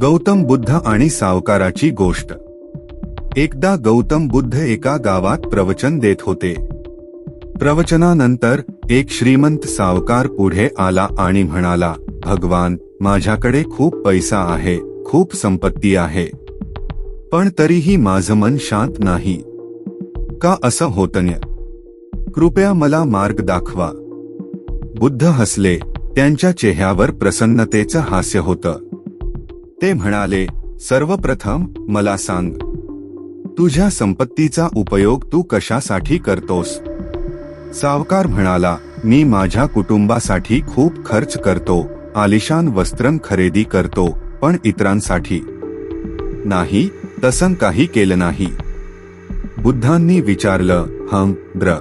गौतम बुद्ध आणि सावकाराची गोष्ट. एकदा गौतम बुद्ध एका गावात प्रवचन देत होते. प्रवचनानंतर एक श्रीमंत सावकार पुढे आला आणि म्हणाला भगवान माझ्याकडे खूप पैसा आहे खूप संपत्ती आहे. पण तरीही माझं मन शांत नाही. का असं होतन्य? कृपया मला मार्ग दाखवा. बुद्ध हसले. त्यांच्या चेहऱ्यावर प्रसन्नतेचं हास्य होतं. ते म्हणाले सर्वप्रथम मला सांग तुझ्या संपत्तीचा उपयोग तू कशासाठी करतोस? सावकार म्हणाला मी माझ्या कुटुंबासाठी खूप खर्च करतो आलिशान वस्त्रं खरेदी करतो पण इतरांसाठी नाही तसं काही केलं नाही. बुद्धांनी विचारलं हं द्र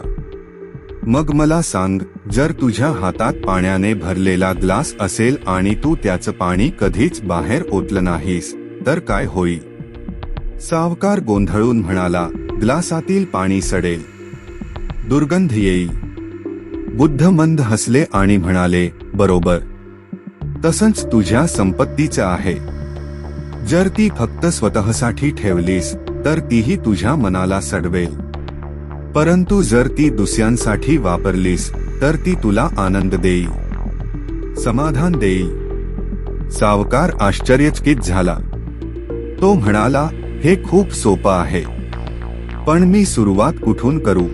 मग मला सांग जर तुझ्या हातात पाण्याने भरलेला ग्लास असेल आणि तू त्याचं पाणी कधीच बाहेर ओतलं नाहीस तर काय होईल? सावकार गोंधळून म्हणाला ग्लासातील पाणी सडेल. दुर्गंध येईल. बुद्ध मंद हसले आणि म्हणाले बरोबर. तसंच तुझ्या संपत्तीचं आहे. जर ती फक्त स्वतःसाठी ठेवलीस तर तीही तुझ्या मनाला सडवेल. परंतु जर ती दुसऱ्यांसाठी वापरलीस तर ती तुला आनंद देईल. समाधान देईल. सावकार आश्चर्यचकित झाला. तो म्हणाला हे खूप सोपं आहे. पण मी सुरुवात कुठून करू?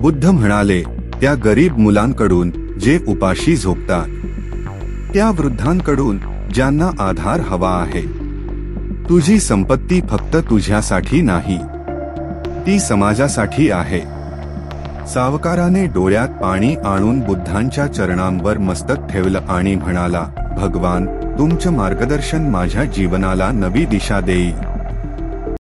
बुद्ध म्हणाले त्या गरीब मुलांकडून जे उपाशी झोपतात. त्या वृद्धांकडून ज्यांना आधार हवा आहे. तुझी संपत्ती फक्त तुझ्यासाठी नाही. ती समाजासाठी आहे. सावकाराने डोळ्यात पाणी आणून बुद्धांच्या चरणांवर मस्तक ठेवलं आणि म्हणाला भगवान तुमचं मार्गदर्शन माझ्या जीवनाला नवी दिशा देईल.